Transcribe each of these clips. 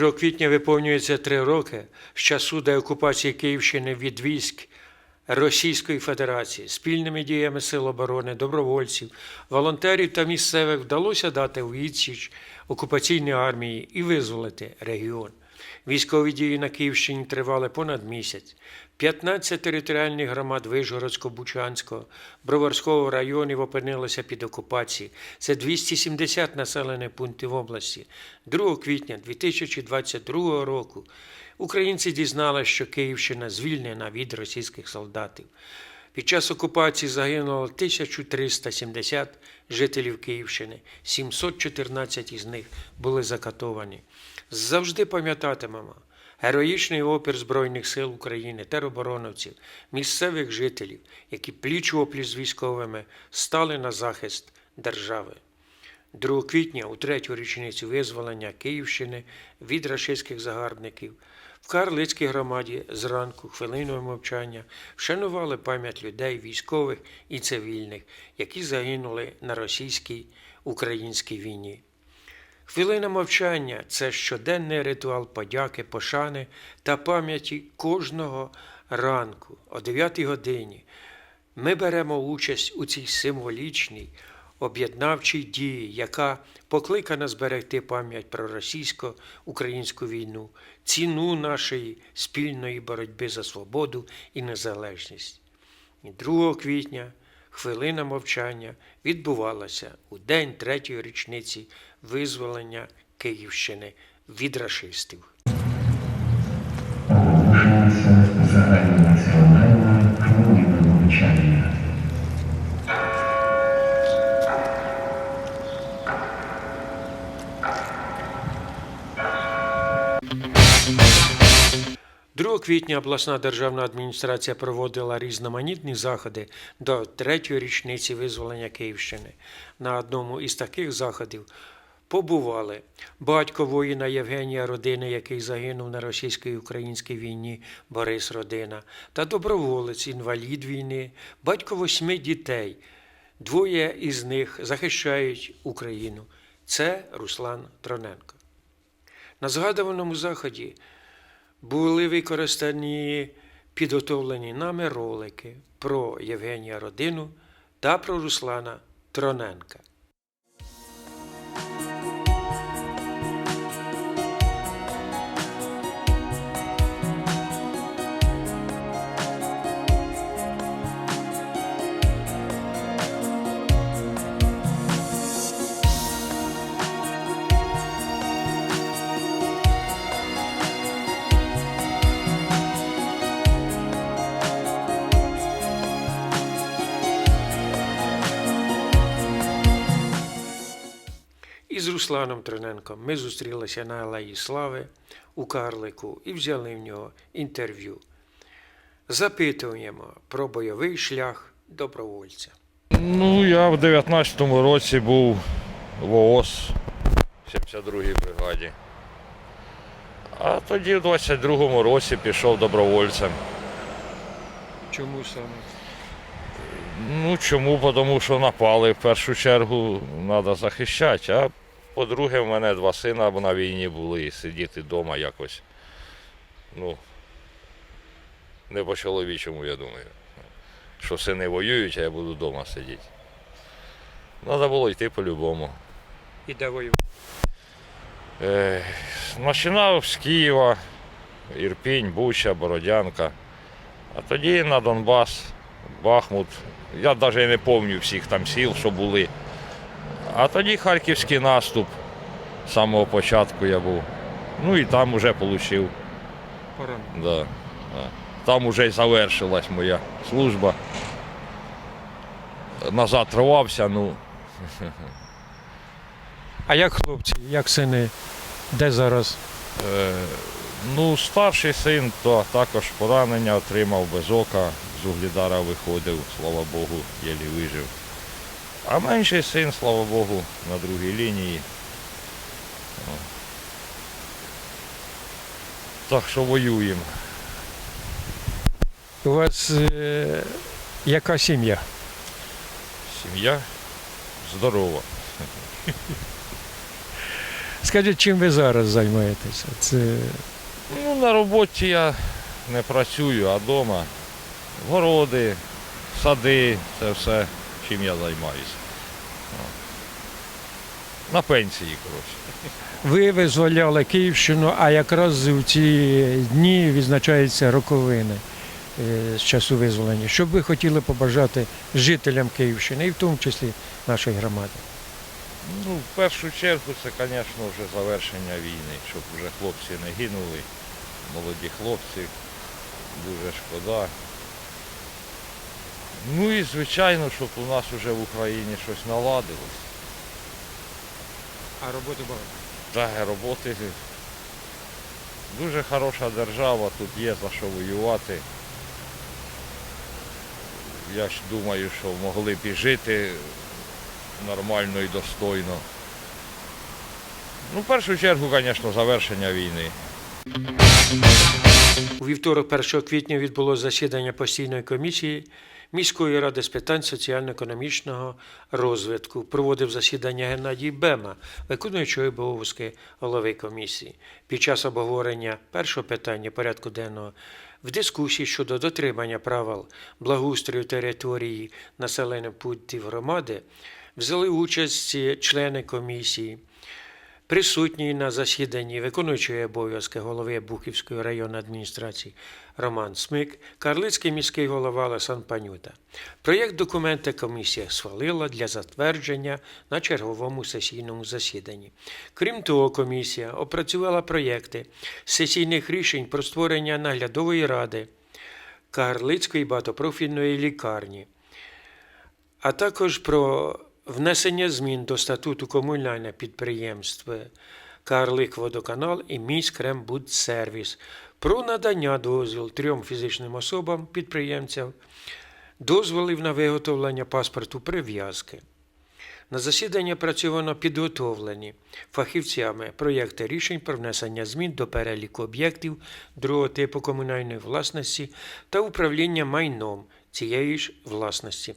2 квітня виповнюється три роки з часу деокупації Київщини від військ Російської Федерації. Спільними діями Сил оборони, добровольців, волонтерів та місцевих вдалося дати відсіч окупаційній армії і визволити регіон. Військові дії на Київщині тривали понад місяць. 15 територіальних громад Вишгородсько-Бучанського, Броварського районів опинилися під окупацією. Це 270 населених пунктів області. 2 квітня 2022 року українці дізналися, що Київщина звільнена від російських солдатів. Під час окупації загинуло 1370 жителів Київщини, 714 із них були закатовані. Завжди пам'ятатимемо героїчний опір Збройних сил України, теробороновців, місцевих жителів, які пліч опліч з військовими стали на захист держави. 2 квітня, у третю річницю визволення Київщини від рашистських загарбників, в Карлицькій громаді зранку хвилиною мовчання вшанували пам'ять людей, військових і цивільних, які загинули на російській українській війні. Хвилина мовчання це щоденний ритуал подяки, пошани та пам'яті кожного ранку о 9 годині. Ми беремо участь у цій символічній об'єднавчій дії, яка покликана зберегти пам'ять про російсько-українську війну, ціну нашої спільної боротьби за свободу і незалежність. 2 квітня хвилина мовчання відбувалася у день третьої річниці визволення Київщини від рашистів. Оголошується загальнонаціональна хвилина мовчання. – 2 квітня обласна державна адміністрація проводила різноманітні заходи до третьої річниці визволення Київщини. На одному із таких заходів побували батько воїна Євгенія Родини, який загинув на російсько-українській війні Борис Родина, та доброволець, інвалід війни, батько восьми дітей. Двоє із них захищають Україну. Це Руслан Троненко. На згадуваному заході були використані підготовлені нами ролики про Євгенія Родину та про Руслана Троненка. Русланом Троненком ми зустрілися на Алеї Слави у Карлику і взяли в нього інтерв'ю. Запитуємо про бойовий шлях добровольця. Ну, я в 19-му році був в ООС в 72-й бригаді. А тоді в 22-му році пішов добровольцем. Чому саме? Ну чому? Тому що напали в першу чергу треба захищати. А по-друге, в мене два сина на війні були і сидіти вдома якось. Ну, не по-чоловічому, я думаю. Що сини воюють, а я буду вдома сидіти. Треба було йти по-любому. І де воював? Е, Починав з Києва, Ірпінь, Буча, Бородянка. А тоді на Донбас, Бахмут. Я навіть не пам'ятаю всіх там сіл, що були. А тоді харківський наступ. З самого початку я був. Ну і там вже отримав. Да, да. Там вже й завершилась моя служба. Назад рвався, ну. А як хлопці, як сини? Де зараз? Е, ну, старший син то також поранення отримав без ока, з углідара виходив, слава Богу, єлі вижив. А менший син, слава Богу, на другій лінії. Так що воюємо. У вас е, яка сім'я? Сім'я здорова. Скажіть, чим ви зараз займаєтеся? Це Ну, на роботі я не працюю, а вдома городи, сади, це все, чим я займаюся. На пенсії, коротше. ви визволяли Київщину, а якраз у ці дні відзначаються роковини е, з часу визволення. Що б ви хотіли побажати жителям Київщини, і в тому числі нашої громади? Ну, в першу чергу це, звісно, вже завершення війни, щоб вже хлопці не гинули, молоді хлопці, дуже шкода. Ну і звичайно, щоб у нас вже в Україні щось наладилось. А роботи багато. Так, роботи. Дуже хороша держава, тут є за що воювати. Я ж думаю, що могли б і жити нормально і достойно. Ну, в першу чергу, звісно, завершення війни. У вівторок, 1 квітня, відбулося засідання постійної комісії міської ради з питань соціально-економічного розвитку. Проводив засідання Геннадій Бема, виконуючий обов'язки голови комісії. Під час обговорення першого питання порядку денного в дискусії щодо дотримання правил благоустрою території населених пунктів громади взяли участь члени комісії. Присутній на засіданні виконуючої обов'язки голови Бухівської районної адміністрації Роман Смик, Карлицький міський голова Олесан Панюта. Проєкт документа комісія схвалила для затвердження на черговому сесійному засіданні. Крім того, комісія опрацювала проєкти сесійних рішень про створення наглядової ради Карлицької багатопрофільної лікарні а також про внесення змін до статуту комунального підприємства Карлик Водоканал і Міськрембудсервіс про надання дозвіл трьом фізичним особам підприємцям дозволів на виготовлення паспорту прив'язки. На засідання працьовано підготовлені фахівцями проєкти рішень про внесення змін до переліку об'єктів другого типу комунальної власності та управління майном цієї ж власності.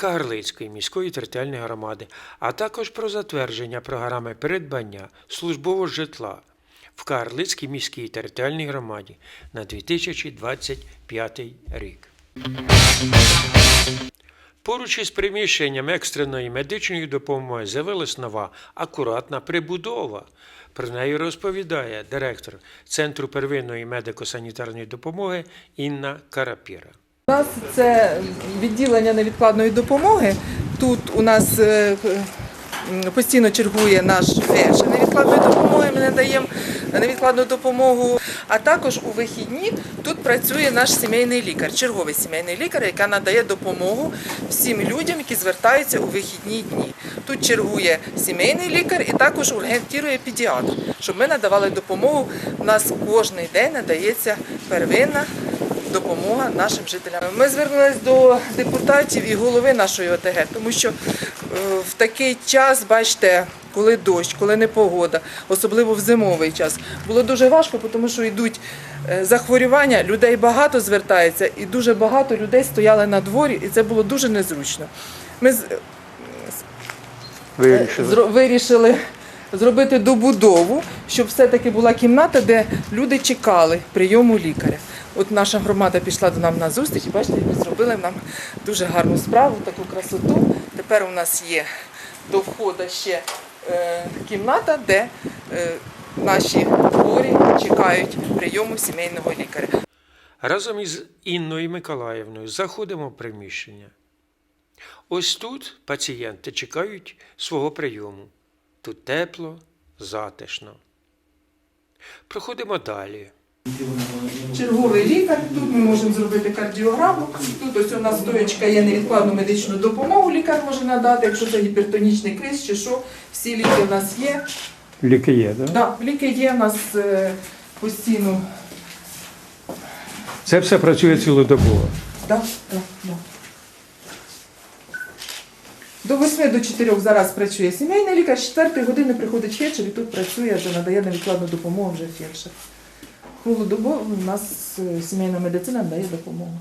Кагарлицької міської територіальної громади, а також про затвердження програми придбання службового житла в Кагарлицькій міській територіальній громаді на 2025 рік. Поруч із приміщенням екстреної медичної допомоги з'явилась нова акуратна прибудова. Про неї розповідає директор Центру первинної медико-санітарної допомоги Інна Карапіра. У нас це відділення невідкладної допомоги. Тут у нас е, постійно чергує наш фельдшер невідкладної допомоги. Ми надаємо невідкладну допомогу. А також у вихідні тут працює наш сімейний лікар, черговий сімейний лікар, яка надає допомогу всім людям, які звертаються у вихідні дні. Тут чергує сімейний лікар і також ургентірує педіатр, щоб ми надавали допомогу. У нас кожен день надається первинна допомога нашим жителям. Ми звернулися до депутатів і голови нашої ОТГ, тому що е, в такий час, бачите, коли дощ, коли непогода, особливо в зимовий час, було дуже важко, тому що йдуть е, захворювання, людей багато звертається, і дуже багато людей стояли на дворі, і це було дуже незручно. Ми з- вирішили зробити добудову, щоб все-таки була кімната, де люди чекали прийому лікаря. От наша громада пішла до нам на зустріч, бачите, зробили нам дуже гарну справу, таку красоту. Тепер у нас є до входу ще е, кімната, де е, наші хворі чекають прийому сімейного лікаря. Разом із Інною Миколаївною заходимо в приміщення. Ось тут пацієнти чекають свого прийому. Тут тепло, затишно. Проходимо далі. Черговий лікар, тут ми можемо зробити кардіограму. Тут ось у нас стоячка є невідкладну медичну допомогу. Лікар може надати, якщо це гіпертонічний криз чи що. Всі ліки в нас є. Ліки є, так? Да, ліки є в нас е, постійно. Це все працює цілодобово. Да, да, да. До 8 до 4 зараз працює сімейний лікар, з 4 години приходить фельдшер і тут працює, вже надає невідкладну допомогу вже фельдшер. Круглодобово у нас е, сімейна медицина дає допомогу.